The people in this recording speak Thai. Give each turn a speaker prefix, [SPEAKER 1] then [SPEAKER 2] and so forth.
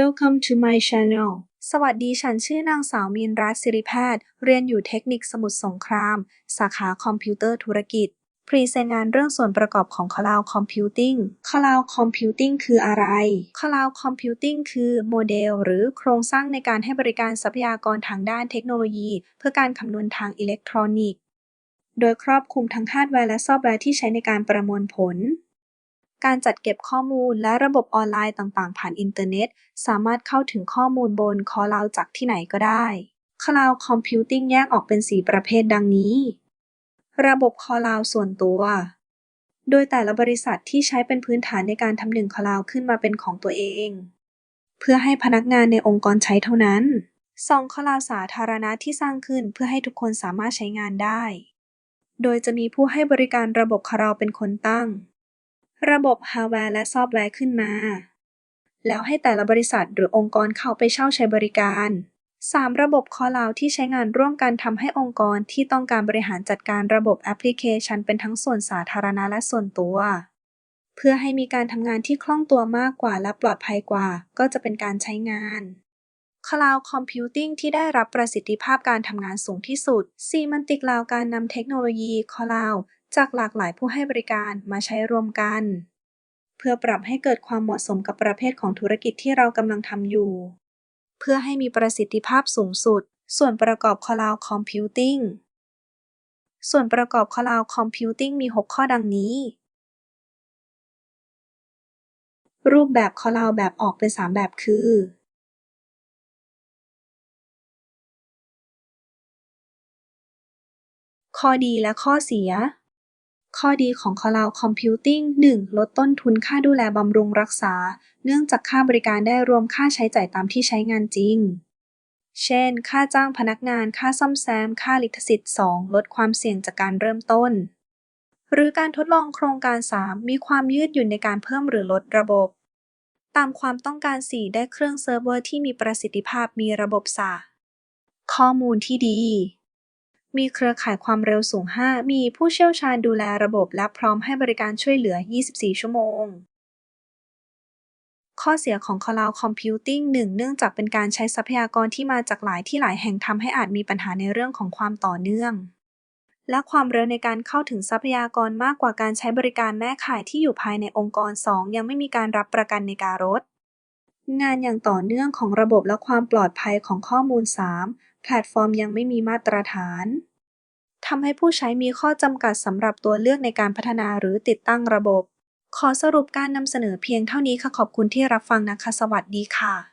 [SPEAKER 1] Welcome to my channel สวัสดีฉันชื่อนางสาวมีนรัตน์ศิริแพทย์ เรียนอยู่เทคนิคสมุทรสงคราม สาขาคอมพิวเตอร์ธุรกิจ พรีเซนต์งานเรื่องส่วนประกอบของ Cloud Computing Cloud Computing คืออะไร Cloud Computing คือโมเดล หรือโครงสร้างในการให้บริการทรัพยากรทางด้านเทคโนโลยี เพื่อการคำนวณทางอิเล็กทรอนิกส์ โดยครอบคลุมทั้งฮาร์ดแวร์และซอฟต์แวร์ที่ใช้ในการประมวลผล การจัดเก็บข้อมูลและระบบออนไลน์ต่าง ๆ ผ่านอินเทอร์เน็ต สามารถเข้าถึงข้อมูลบนคอลาวจากที่ไหนก็ได้ Cloud Computing แยกออกเป็น 4 ประเภทดังนี้ ระบบคอลาวส่วนตัว โดยแต่ละบริษัทที่ใช้เป็นพื้นฐานในการทำหนึ่งคลาวขึ้นมาเป็นของตัวเอง เพื่อให้พนักงานในองค์กรใช้เท่านั้น 2. คลาวสาธารณะที่สร้างขึ้นเพื่อให้ทุกคนสามารถใช้งานได้ โดยจะมีผู้ให้บริการระบบคลาวเป็นคนตั้ง ระบบฮาร์ดแวร์และซอฟต์แวร์ขึ้นมา แล้วให้แต่ละบริษัทหรือองค์กรเข้าไปเช่าใช้บริการ 3. ระบบคอลาวที่ใช้งานร่วมกันทำให้องค์กรที่ต้องการบริหารจัดการระบบแอปพลิเคชันเป็นทั้งส่วนสาธารณะและส่วนตัว เพื่อให้มีการทำงานที่คล่องตัวมากกว่าและปลอดภัยกว่า ก็จะเป็นการใช้งาน Cloud Computing ที่ได้รับประสิทธิภาพการทำงานสูงที่สุด 4. มันติกลาวการนำเทคโนโลยี Cloud จากหลากหลายผู้ให้บริการมาใช้รวมกัน เพื่อปรับให้เกิดความเหมาะสมกับประเภทของธุรกิจที่เรากำลังทำอยู่ เพื่อให้มีประสิทธิภาพสูงสุด ส่วนประกอบ Cloud Computing ส่วนประกอบ Cloud Computing มี 6 ข้อดังนี้ รูปแบบ Cloud แบบออกเป็น 3 แบบคือ ข้อดีและข้อเสีย ข้อดีของ Cloud Computing 1. ลดต้นทุนค่าดูแลบำรุงรักษา เนื่องจากค่าบริการได้รวมค่าใช้จ่ายตามที่ใช้งานจริง เช่น ค่าจ้างพนักงาน ค่าซ่อมแซม ค่าลิขสิทธิ์ 2. ลดความเสี่ยงจากการเริ่มต้น หรือการทดลองโครงการ 3. มีความยืดหยุ่นในการเพิ่มหรือลดระบบ ตามความต้องการ 4. ได้เครื่องเซิร์ฟเวอร์ที่มีประสิทธิภาพมีระบบ SaaS ข้อมูลที่ดี มีเครือข่ายความเร็วสูง 5 มีผู้เชี่ยวชาญดูแลระบบและพร้อมให้บริการช่วยเหลือ 24 ชั่วโมง ข้อเสียของ Cloud Computing 1. เนื่องจากเป็นการใช้ทรัพยากรที่มาจากหลายที่หลายแห่งทำให้อาจมีปัญหาในเรื่องของความต่อเนื่อง และความเร็วในการเข้าถึงทรัพยากรมากกว่าการใช้บริการแม่ข่ายที่อยู่ภายในองค์กร 2. ยังไม่มีการรับประกันในการลดงานอย่างต่อเนื่องของระบบและความปลอดภัยของข้อมูล 3. แพลตฟอร์มยังไม่มีมาตรฐาน ทำให้ผู้ใช้มีข้อจำกัดสำหรับตัวเลือกในการพัฒนาหรือติดตั้งระบบ ขอสรุปการนำเสนอเพียงเท่านี้ค่ะขอบคุณที่รับฟังนะคะ สวัสดีค่ะ